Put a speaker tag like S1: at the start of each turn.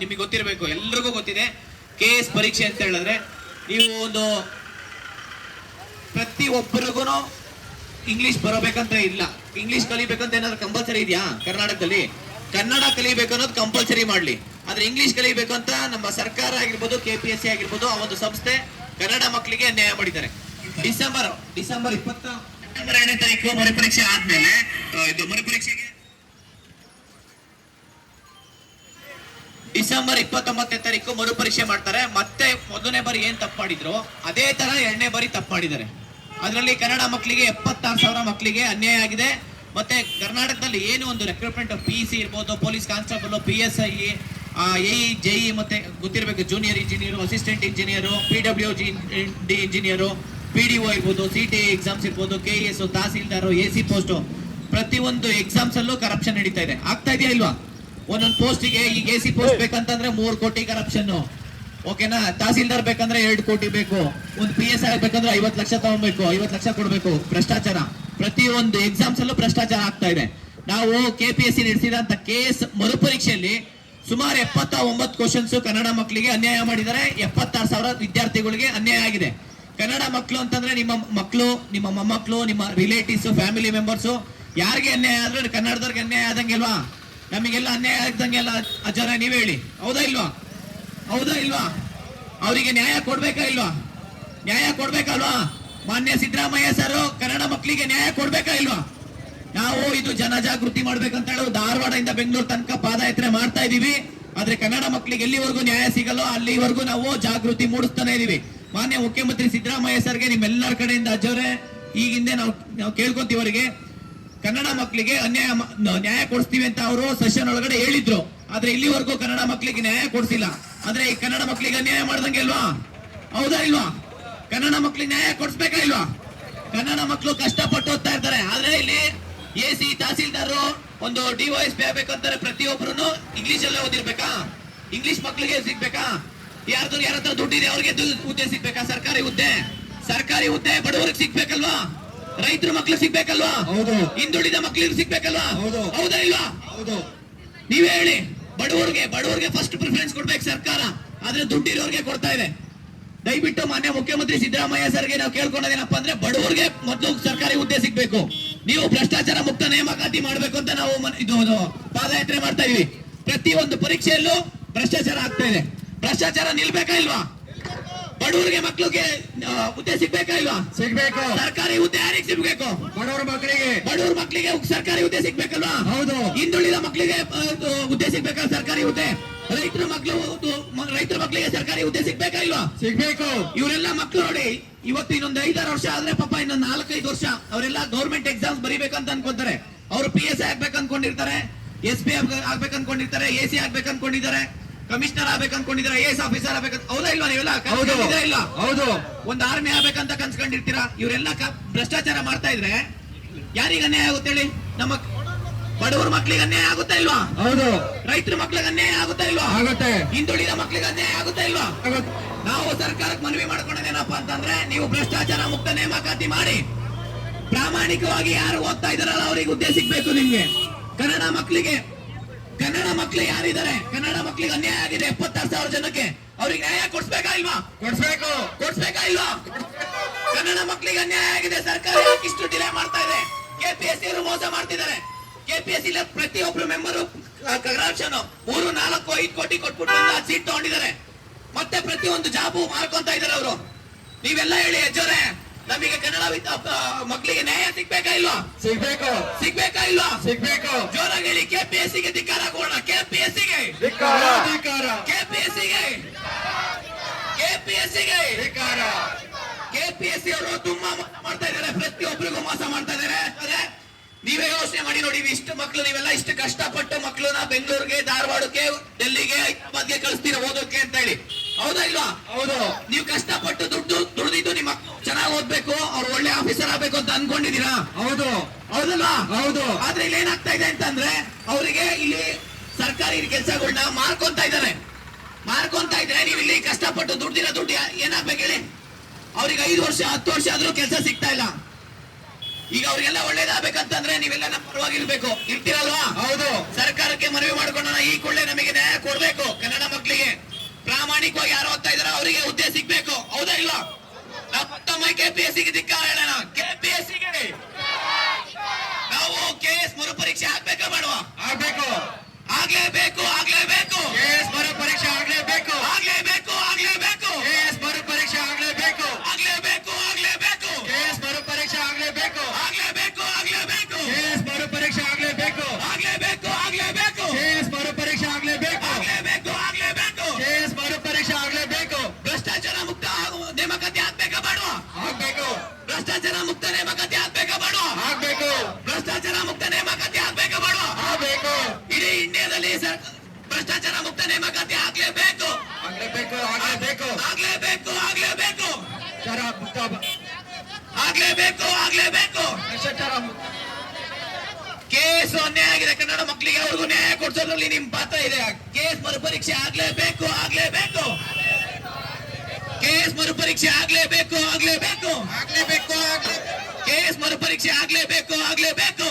S1: ನಿಮಗೆ ಗೊತ್ತಿರಬೇಕು, ಎಲ್ರಿಗೂ ಗೊತ್ತಿದೆ. ಕೆ ಎಸ್ ಪರೀಕ್ಷೆ ಅಂತ ಹೇಳಿದ್ರೆ, ನೀವು ಒಂದು ಪ್ರತಿ ಒಬ್ಬರಿಗೂ ಇಂಗ್ಲಿಷ್ ಬರಬೇಕಂತ ಇಲ್ಲ. ಇಂಗ್ಲಿಷ್ ಕಲಿಬೇಕಂತ ಏನಾದ್ರು ಕಂಪಲ್ಸರಿ ಇದೆಯಾ ಕರ್ನಾಟಕದಲ್ಲಿ? ಕನ್ನಡ ಕಲಿಬೇಕು ಅನ್ನೋದು ಕಂಪಲ್ಸರಿ ಮಾಡ್ಲಿ. ಆದ್ರೆ ಇಂಗ್ಲಿಷ್ ಕಲಿಬೇಕು ಅಂತ ನಮ್ಮ ಸರ್ಕಾರ ಆಗಿರ್ಬೋದು ಕೆ ಪಿ ಎಸ್ ಸಿ ಆಗಿರ್ಬೋದು, ಆ ಒಂದು ಸಂಸ್ಥೆ ಕನ್ನಡ ಮಕ್ಕಳಿಗೆ ನ್ಯಾಯ ಮಾಡಿದ್ದಾರೆ. ಡಿಸೆಂಬರ್ ಡಿಸೆಂಬರ್ ಇಪ್ಪತ್ತ ಎರಡನೇ ತಾರೀಕು ಮರುಪರೀಕ್ಷೆ ಆದ್ಮೇಲೆ ಇದು ಮರುಪರೀಕ್ಷೆಗೆ ಡಿಸೆಂಬರ್ ಇಪ್ಪತ್ತೊಂಬತ್ತನೇ ತಾರೀಕು ಮರುಪರೀಕ್ಷೆ ಮಾಡ್ತಾರೆ. ಮತ್ತೆ ಮೊದಲನೇ ಬಾರಿ ಏನ್ ತಪ್ಪು ಮಾಡಿದ್ರು? ಅದೇ ತರ ಎರಡನೇ ಬಾರಿ ತಪ್ಪು ಮಾಡಿದ್ದಾರೆ. ಅದರಲ್ಲಿ ಕನ್ನಡ ಮಕ್ಕಳಿಗೆ ಎಪ್ಪತ್ತಾರು ಸಾವಿರ ಮಕ್ಕಳಿಗೆ ಅನ್ಯಾಯ ಆಗಿದೆ. ಮತ್ತೆ ಕರ್ನಾಟಕದಲ್ಲಿ ಏನು ಒಂದು ರೆಕ್ರೂಟ್ಮೆಂಟ್ ಪಿ ಸಿ ಇರ್ಬೋದು police constable P S I A J ಮತ್ತೆ ಗೊತ್ತಿರಬೇಕು junior engineer assistant engineer P W G D engineer P D O ಇರ್ಬೋದು ಸಿ ಟಿ ಎಕ್ಸಾಮ್ಸ್ ಇರ್ಬೋದು ಕೆ ಎಸ್ ತಹಸೀಲ್ದಾರು ಎ ಸಿ ಪೋಸ್ಟ್ ಪ್ರತಿಯೊಂದು ಎಕ್ಸಾಮ್ಸಲ್ಲೂ ಕರಪ್ಷನ್ ನಡೀತಾ ಇದೆ. ಆಗ್ತಾ ಇದೆಯಾ ಇಲ್ವಾ? ಒಂದೊಂದು ಪೋಸ್ಟಿಗೆ ಈಗ ಎ ಸಿ ಪೋಸ್ಟ್ ಬೇಕಂತಂದ್ರೆ ಮೂರ್ ಕೋಟಿ ಕರಪ್ಷನ್ ಓಕೆನಾ? ತಹಸೀಲ್ದಾರ್ ಬೇಕಂದ್ರೆ ಎರಡು ಕೋಟಿ ಬೇಕು. ಒಂದು ಪಿ ಎಸ್ ಐ ಬೇಕಂದ್ರೆ ಐವತ್ತು ಲಕ್ಷ ತಗೊಬೇಕು ಐವತ್ತು ಲಕ್ಷ ಕೊಡಬೇಕು. ಭ್ರಷ್ಟಾಚಾರ. ಪ್ರತಿಯೊಂದು ಎಕ್ಸಾಮ್ಸ್ ಅಲ್ಲೂ ಭ್ರಷ್ಟಾಚಾರ ಆಗ್ತಾ ಇದೆ. ನಾವು ಕೆ ಪಿ ಎಸ್ ಸಿ ನಡೆಸಿದಂತ ಕೇಸ್ ಮರುಪರೀಕ್ಷೆಯಲ್ಲಿ ಸುಮಾರು ಎಪ್ಪತ್ತ ಒಂಬತ್ತು ಕ್ವಶನ್ಸ್ ಕನ್ನಡ ಮಕ್ಕಳಿಗೆ ಅನ್ಯಾಯ ಮಾಡಿದ್ದಾರೆ. ಎಪ್ಪತ್ತಾರು ಸಾವಿರ ವಿದ್ಯಾರ್ಥಿಗಳಿಗೆ ಅನ್ಯಾಯ ಆಗಿದೆ. ಕನ್ನಡ ಮಕ್ಕಳು ಅಂತಂದ್ರೆ ನಿಮ್ಮ ಮಕ್ಕಳು ನಿಮ್ಮ ಮೊಮ್ಮಕ್ಕಳು ನಿಮ್ಮ ರಿಲೇಟಿವ್ಸ್ ಫ್ಯಾಮಿಲಿ ಮೆಂಬರ್ಸ್ ಯಾರಿಗೆ ಅನ್ಯಾಯ ಆದ್ರೆ ಕನ್ನಡದವ್ರಿಗೆ ಅನ್ಯಾಯ ಆದಂಗೆಲ್ವಾ ನಮಗೆಲ್ಲ ಅನ್ಯಾಯ ಆಗ್ದಂಗೆಲ್ಲ ಜನ ನೀವೇ ಹೇಳಿ. ಹೌದಾ ಇಲ್ವಾ? ಹೌದಾ ಇಲ್ವಾ? ಅವರಿಗೆ ನ್ಯಾಯ ಕೊಡ್ಬೇಕಾ ಇಲ್ವಾ? ನ್ಯಾಯ ಕೊಡ್ಬೇಕಲ್ವಾ? ಮಾನ್ಯ ಸಿದ್ದರಾಮಯ್ಯ ಸರ್, ಕನ್ನಡ ಮಕ್ಕಳಿಗೆ ನ್ಯಾಯ ಕೊಡ್ಬೇಕಾ ಇಲ್ವಾ? ನಾವು ಇದು ಜನಜಾಗೃತಿ ಮಾಡ್ಬೇಕಂತ ಹೇಳಿ ಧಾರವಾಡದಿಂದ ಬೆಂಗಳೂರು ತನಕ ಪಾದಯಾತ್ರೆ ಮಾಡ್ತಾ ಇದೀವಿ ಆದ್ರೆ ಕನ್ನಡ ಮಕ್ಕಳಿಗೆ ಎಲ್ಲಿವರೆಗೂ ನ್ಯಾಯ ಸಿಗಲ್ಲೋ, ಅಲ್ಲಿವರೆಗೂ ನಾವು ಜಾಗೃತಿ ಮೂಡಿಸ್ತಾನೆ ಇದೀವಿ ಮಾನ್ಯ ಮುಖ್ಯಮಂತ್ರಿ ಸಿದ್ದರಾಮಯ್ಯ ಸರ್ಗೆ ನಿಮ್ಮೆಲ್ಲರ ಕಡೆಯಿಂದ ಅಜ್ಜವ್ರೆ ಈಗಿಂದೆ ನಾವು ನಾವು ಕೇಳ್ಕೊಂತೀವರಿಗೆ ಕನ್ನಡ ಮಕ್ಕಳಿಗೆ ಅನ್ಯಾಯ ನ್ಯಾಯ ಕೊಡಿಸ್ತೀವಿ ಅಂತ ಅವರು ಸೆಷನ್ ಒಳಗಡೆ ಹೇಳಿದ್ರು. ಆದ್ರೆ ಇಲ್ಲಿವರೆಗೂ ಕನ್ನಡ ಮಕ್ಕಳಿಗೆ ನ್ಯಾಯ ಕೊಡಿಸಿಲ್ಲ. ಆದ್ರೆ ಈ ಕನ್ನಡ ಮಕ್ಕಳಿಗೆ ಅನ್ಯಾಯ ಮಾಡ್ದಂಗೆ ಅಲ್ವಾ? ಹೌದಾ ಇಲ್ವಾ? ಕನ್ನಡ ಮಕ್ಕಳಿಗೆ ನ್ಯಾಯ ಕೊಡಿಸ್ಬೇಕಾ ಇಲ್ವಾ? ಕನ್ನಡ ಮಕ್ಕಳು ಕಷ್ಟಪಟ್ಟು ಓದ್ತಾ ಇರ್ತಾರೆ. ಆದ್ರೆ ಇಲ್ಲಿ ಎ ಸಿ ತಹಸೀಲ್ದಾರ್ ಒಂದು ಡಿವೈಸ್ ಪಿ ಆಗ್ಬೇಕಂತಾರೆ ಪ್ರತಿಯೊಬ್ಬರು ಇಂಗ್ಲಿಷ್ ಅಲ್ಲೇ ಓದಿರ್ಬೇಕಾ? ಇಂಗ್ಲಿಷ್ ಮಕ್ಕಳಿಗೆ ಸಿಗ್ಬೇಕಾ? ಯಾರ್ದು ಯಾರ ಹತ್ರ ದುಡ್ಡಿದೆ ಅವ್ರಿಗೆ ಹುದ್ದೆ ಸಿಗ್ಬೇಕಾ? ಸರ್ಕಾರಿ ಹುದ್ದೆ. ಸರ್ಕಾರಿ ಹುದ್ದೆ ಬಡವರಿಗೆ ಸಿಗ್ಬೇಕಲ್ವಾ? ರೈತರ ಮಕ್ಳು ಸಿಗ್ಬೇಕಲ್ವಾ?
S2: ಹೌದು.
S1: ಹಿಂದುಳಿದ ಮಕ್ಳಿಗೆ ಸಿಗ್ಬೇಕಲ್ವಾ?
S2: ಹೌದು.
S1: ಹೌದಾ ಇಲ್ವಾ?
S2: ಹೌದು.
S1: ನೀವೇ ಹೇಳಿ ಬಡವರಿಗೆ ಬಡವರಿಗೆ ಫಸ್ಟ್ ಪ್ರಿಫರೆನ್ಸ್ ಕೊಡ್ಬೇಕು ಸರ್ಕಾರ. ಆದ್ರೆ ದುಡ್ಡಿರೋರ್ಗೆ ಕೊಡ್ತಾ ಇದೆ. ದಯವಿಟ್ಟು ಮಾನ್ಯ ಮುಖ್ಯಮಂತ್ರಿ ಸಿದ್ದರಾಮಯ್ಯ ಸರ್ಗೆ ನಾವು ಕೇಳ್ಕೊಂಡೇನಪ್ಪ ಅಂದ್ರೆ ಬಡವರಿಗೆ ಮೊದಲು ಸರ್ಕಾರಿ ಹುದ್ದೆ ಸಿಗ್ಬೇಕು. ನೀವು ಭ್ರಷ್ಟಾಚಾರ ಮುಕ್ತ ನೇಮಕಾತಿ ಮಾಡ್ಬೇಕು ಅಂತ ನಾವು ಇದು ಇದು ಪಾದಯಾತ್ರೆ ಮಾಡ್ತಾ ಇದೀವಿ. ಪ್ರತಿ ಒಂದು ಪರೀಕ್ಷೆಯಲ್ಲೂ ಭ್ರಷ್ಟಾಚಾರ ಆಗ್ತಾ ಇದೆ. ಭ್ರಷ್ಟಾಚಾರ ನಿಲ್ಬೇಕಾ ಇಲ್ವಾ? ಬಡವರಿಗೆ ಮಕ್ಕಳಿಗೆ ಹುದ್ದೆ ಸಿಗ್ಬೇಕಾ ಇಲ್ವಾ?
S2: ಸಿಗ್ಬೇಕು.
S1: ಸರ್ಕಾರಿ ಹುದ್ದೆ ಯಾರಿಗೆ ಸಿಗ್ಬೇಕು?
S2: ಬಡವರ ಮಕ್ಕಳಿಗೆ
S1: ಬಡವರ ಮಕ್ಕಳಿಗೆ ಸರ್ಕಾರಿ ಹುದ್ದೆ ಸಿಗ್ಬೇಕಲ್ವಾ?
S2: ಹೌದು.
S1: ಹಿಂದುಳಿದ ಮಕ್ಕಳಿಗೆ ಹುದ್ದೆ ಸಿಗ್ಬೇಕಾ ಸರ್ಕಾರಿ ಹುದ್ದೆ? ರೈತರ ಮಕ್ಕಳು ರೈತರ ಮಕ್ಕಳಿಗೆ ಸರ್ಕಾರಿ ಹುದ್ದೆ ಸಿಗ್ಬೇಕಾ ಇಲ್ವಾ?
S2: ಸಿಗ್ಬೇಕು.
S1: ಇವರೆಲ್ಲ ಮಕ್ಕಳು ನೋಡಿ ಇವತ್ತು ಇನ್ನೊಂದು ಐದಾರು ವರ್ಷ ಆದ್ರೆ ಪಾಪ ಇನ್ನೊಂದು ನಾಲ್ಕೈದು ವರ್ಷ ಅವರೆಲ್ಲ ಗೌರ್ಮೆಂಟ್ ಎಕ್ಸಾಮ್ಸ್ ಬರೀಬೇಕಂತ ಅನ್ಕೊಂತಾರೆ. ಅವರು ಪಿ ಎಸ್ ಆಗ್ಬೇಕು ಅನ್ಕೊಂಡಿರ್ತಾರೆ ಎಸ್ ಪಿ ಆಗ್ಬೇಕು ಅನ್ಕೊಂಡಿರ್ತಾರೆ ಎ ಸಿ ಆಗ್ಬೇಕು ಅನ್ಕೊಂಡಿದ್ದಾರೆ. ಕಮಿಷನರ್ ಆಗ್ಬೇಕು ಅನ್ಕೊಂಡಿದ್ದಾರೆ? ಎಸ್ ಆಫೀಸರ್ ಆಗ್ಬೇಕು ಹೌದಾ ಇಲ್ವಾ ನೀವೆಲ್ಲ?
S2: ಹೌದು.
S1: ಇಲ್ಲ
S2: ಹೌದು.
S1: ಒಂದ್ ಆರ್ಮಿ ಆಗ್ಬೇಕಂತ ಕನ್ಸ್ಕೊಂಡಿರ್ತೀರಾ ಇವರೆಲ್ಲ ಭ್ರಷ್ಟಾಚಾರ ಮಾಡ್ತಾ ಇದ್ರೆ ಯಾರಿಗೆ ಅನ್ಯಾಯ ಆಗುತ್ತೆ ಹೇಳಿ? ನಮ್ಮ ಬಡವರ ಮಕ್ಳಿಗೆ ಅನ್ಯಾಯ ಆಗುತ್ತಾ ಇಲ್ವಾ?
S2: ಹೌದು.
S1: ರೈತರ ಮಕ್ಳಿಗೆ ಅನ್ಯಾಯ ಆಗುತ್ತಾ ಇಲ್ವಾ?
S2: ಆಗುತ್ತೆ.
S1: ಹಿಂದುಳಿದ ಮಕ್ಳಿಗೆ ಅನ್ಯಾಯ ಆಗುತ್ತಾ ಇಲ್ವಾ. ನಾವು ಸರ್ಕಾರಕ್ಕೆ ಮನವಿ ಮಾಡ್ಕೊಂಡೇನಪ್ಪ ಅಂತಂದ್ರೆ ನೀವು ಭ್ರಷ್ಟಾಚಾರ ಮುಕ್ತ ನೇಮಕಾತಿ ಮಾಡಿ. ಪ್ರಾಮಾಣಿಕವಾಗಿ ಯಾರು ಓದ್ತಾ ಇದಾರಲ್ಲ ಅವ್ರಿಗೆ ಹುದ್ದೆ ಸಿಗ್ಬೇಕು ನಿಮ್ಗೆ. ಕನ್ನಡ ಮಕ್ಕಳಿಗೆ ಕನ್ನಡ ಮಕ್ಳು ಯಾರಿದ್ದಾರೆ? ಕನ್ನಡ ಮಕ್ಳಿಗೆ ಅನ್ಯಾಯ ಆಗಿದೆ. ಎಪ್ಪತ್ತಾರು ಸಾವಿರ ಜನಕ್ಕೆ ಅವ್ರಿಗೆ ನ್ಯಾಯ ಕೊಡ್ಸ್ಬೇಕಾ ಇಲ್ವಾ?
S2: ಕೊಡ್ಸ್ಬೇಕು.
S1: ಕೊಡ್ಸ್ಬೇಕಾ ಇಲ್ವಾ? ಕನ್ನಡ ಮಕ್ಕಳಿಗೆ ಅನ್ಯಾಯ ಆಗಿದೆ. ಸರ್ಕಾರ ಯಾಕೆ ಇಷ್ಟು ಡಿಲೇ ಮಾಡ್ತಾ ಇದೆ? ಕೆಪಿಎಸ್ಸಿ ಅವರು ಮೋಸ ಮಾಡ್ತಿದ್ದಾರೆ. ಕೆಪಿಎಸ್ಸಿ ಪ್ರತಿಯೊಬ್ರು ಮೆಂಬರು ಕರಾಪ್ಷನ್ ಮೂರು ನಾಲ್ಕು ಐದು ಕೋಟಿ ಕೊಟ್ಬಿಟ್ಟು ಸೀಟ್ ತಗೊಂಡಿದ್ದಾರೆ. ಮತ್ತೆ ಪ್ರತಿಯೊಂದು ಜಾಬು ಮಾಡ್ಕೊಂತ ಇದಾರೆ ಅವರು. ನೀವೆಲ್ಲ ಹೇಳಿ ಅಜ್ಜೋರೆ ನಮಗೆ ಕನ್ನಡ ಮಕ್ಕಳಿಗೆ ನ್ಯಾಯ ಸಿಗ್ಬೇಕಾ ಇಲ್ವಾ?
S2: ಸಿಗ್ಬೇಕು.
S1: ಸಿಗ್ಬೇಕಾ ಇಲ್ವಾ?
S2: ಸಿಗ್ಬೇಕು.
S1: ಜೋರಾಗಿ ಹೇಳಿ ಕೆಪಿಎಸ್ಸಿಗೆ ಧಿಕ್ಕಾರ ಕೊಡೋಣ. ಕೆಪಿಎಸ್ಸಿಗೆ
S2: ಧಿಕ್ಕಾರ. ಧಿಕ್ಕಾರ.
S1: ಕೆ ಪಿ
S2: ಎಸ್
S1: ಸಿ ಅವರು ತುಂಬಾ ಮೋಸ ಮಾಡ್ತಾ ಇದ್ದಾರೆ. ಪ್ರತಿಯೊಬ್ಬರಿಗೂ ಮೋಸ ಮಾಡ್ತಾ ಇದ್ದಾರೆ. ಅದೇ ನೀವೇ ಯೋಚನೆ ಮಾಡಿ ನೋಡಿ ಇಷ್ಟು ಮಕ್ಕಳು ನೀವೆಲ್ಲ ಇಷ್ಟು ಕಷ್ಟಪಟ್ಟು ಮಕ್ಕಳನ್ನ ಬೆಂಗಳೂರಿಗೆ ಧಾರವಾಡಕ್ಕೆ ಡೆಲ್ಲಿಗೆ ಹೈದರಾಬಾದ್ಗೆ ಕಳಿಸ್ತೀರಾ ಓದೋಕೆ ಅಂತ ಹೇಳಿ ಹೌದಾ ಇಲ್ವಾ?
S2: ಹೌದು.
S1: ನೀವು ಕಷ್ಟಪಟ್ಟು ದುಡ್ಡು ದುಡಿದಿದ್ದು ನಿಮ್ಮ ಚೆನ್ನಾಗಿ ಓದ್ಬೇಕು ಅವ್ರು ಒಳ್ಳೆ ಆಫೀಸರ್ ಆಗ್ಬೇಕು ಅಂತ ಅನ್ಕೊಂಡಿದೀರಾ
S2: ಹೌದು.
S1: ಹೌದಲ್ವಾ?
S2: ಹೌದು.
S1: ಆದ್ರೆ ಇಲ್ಲಿ ಏನಾಗ್ತಾ ಇದೆ ಅಂತಂದ್ರೆ ಅವರಿಗೆ ಇಲ್ಲಿ ಸರ್ಕಾರಿ ಕೆಲಸಗಳನ್ನ ಮಾರ್ಕೊಂತ ಇದ್ದಾರೆ. ಮಾರ್ಕೊಂತ ಇದ್ರೆ ನೀವು ಇಲ್ಲಿ ಕಷ್ಟಪಟ್ಟು ದುಡ್ಡಿರೋ ದುಡ್ಡು ಏನಾಗ್ಬೇಕು ಹೇಳಿ? ಅವ್ರಿಗೆ ಐದು ವರ್ಷ ಹತ್ತು ವರ್ಷ ಆದ್ರೂ ಕೆಲಸ ಸಿಗ್ತಾ ಇಲ್ಲ. ಈಗ ಅವ್ರಿಗೆಲ್ಲ ಒಳ್ಳೇದಾಗಬೇಕಂತಂದ್ರೆ ನೀವೆಲ್ಲ ನಮ್ಮ ಪರವಾಗಿರ್ಬೇಕು. ಇರ್ತೀರಲ್ವಾ?
S2: ಹೌದು.
S1: ಸರ್ಕಾರಕ್ಕೆ ಮನವಿ ಮಾಡ್ಕೊಂಡು ಈ ಕೂಡಲೇ ನಮಗೆ ನ್ಯಾಯ ಕೊಡ್ಬೇಕು ಕನ್ನಡ ಮಕ್ಕಳಿಗೆ. ಪ್ರಾಮಾಣಿಕವಾಗಿ ಯಾರು ಓದ್ತಾ ಇದಾರೋ ಅವರಿಗೆ ಹುದ್ದೆ ಸಿಗ್ಬೇಕು. ಮತ್ತೊಮ್ಮೆ ಕೆಪಿಎಸ್ಸಿಗೆ ಧಿಕ್ಕಾರ ಹೇಳೋಣ. ಕೆಪಿಎಸ್ಸಿಗೆ ನಾವು ಕೆ ಎಸ್ ಮರುಪರೀಕ್ಷೆ ಆಗ್ಬೇಕಾ ಮಾಡುವ?
S2: ಆಗ್ಬೇಕು
S1: ಆಗ್ಲೇಬೇಕು ಆಗ್ಲೇಬೇಕು
S2: ಕೆಎಸ್ ಮರು ಪರೀಕ್ಷೆ ಆಗ್ಲೇಬೇಕು
S1: ಆಗ್ಲೇಬೇಕು ಆಗ್ಲೇಬೇಕು
S2: ಕೆಎಸ್ ಮರು ಪರೀಕ್ಷೆ ಆಗ್ಲೇಬೇಕು
S1: ಆಗ್ಲೇಬೇಕು ಆಗ್ಲೇಬೇಕು
S2: ಕೆಎಸ್ ಮರು ಪರೀಕ್ಷೆ ಆಗ್ಲೇಬೇಕು
S1: ಆಗ್ಲೇಬೇಕು ಆಗ್ಲೇಬೇಕು
S2: ಕೆಎಸ್ ಮರು ಪರೀಕ್ಷೆ ಆಗ್ಲೇಬೇಕು
S1: ಆಗ್ಲೇಬೇಕು ಆಗ್ಲೇಬೇಕು
S2: ಕೆಎಸ್ ಮರು ಪರೀಕ್ಷೆ ಆಗ್ಲೇಬೇಕು
S1: ಆಗ್ಲೇಬೇಕು ಆಗ್ಲೇಬೇಕು
S2: ಕೆಎಸ್ ಮರು ಪರೀಕ್ಷೆ ಆಗ್ಲೇಬೇಕು
S1: ಭ್ರಷ್ಟಾಚಾರ ಮುಕ್ತ ಆಗು- ನೇಮಕಾತಿ ಆಗ್ಬೇಕಾ ಮಾಡುವ
S2: ಆಗ್ಬೇಕು
S1: ಭ್ರಷ್ಟಾಚಾರ ಮುಕ್ತ ನೇಮಕಾತಿ ಆಗ್ಬೇಕಾ ಬೇಡ
S2: ಆಗ್ಬೇಕು.
S1: ಭ್ರಷ್ಟಾಚಾರ ಮುಕ್ತ ನೇಮಕಾತಿ ಆಗ್ಬೇಕಾ ಬೇಡ
S2: ಆಗ್ಬೇಕು.
S1: ಇಡೀ ಇಂಡಿಯಾದಲ್ಲಿ ಸರ್ ಭ್ರಷ್ಟಾಚಾರ ಮುಕ್ತ ನೇಮಕಾತಿ ಆಗ್ಲೇಬೇಕು.
S2: ಆಗ್ಲೇಬೇಕು ಆಗ್ಲೇಬೇಕು.
S1: ಆಗ್ಲೇಬೇಕು ಆಗ್ಲೇಬೇಕು.
S2: ಚರ ಮುಕ್ತ
S1: ಆಗ್ಲೇಬೇಕು ಆಗ್ಲೇಬೇಕು.
S2: ಭ್ರಷ್ಟಾಚಾರ
S1: ಕೇಸ್ ಅನ್ಯಾಯ ಆಗಿದೆ. ಕನ್ನಡ ಮಕ್ಕಳಿಗೆ ಅವ್ರಿಗೂ ನ್ಯಾಯ ಕೊಡ್ಸೋದ್ರಲ್ಲಿ ನಿಮ್ ಪಾತ್ರ ಇದೆ. ಕೇಸ್ ಮರುಪರೀಕ್ಷೆ ಆಗ್ಲೇಬೇಕು ಆಗ್ಲೇಬೇಕು. ಕೇಸ್ ಮರುಪರೀಕ್ಷೆ ಆಗ್ಲೇಬೇಕು ಆಗ್ಲೇಬೇಕು. ಆಗ್ಲೇಬೇಕು. ಮರುಪರೀಕ್ಷೆ ಆಗ್ಲೇಬೇಕು
S2: ಆಗ್ಲೇಬೇಕು.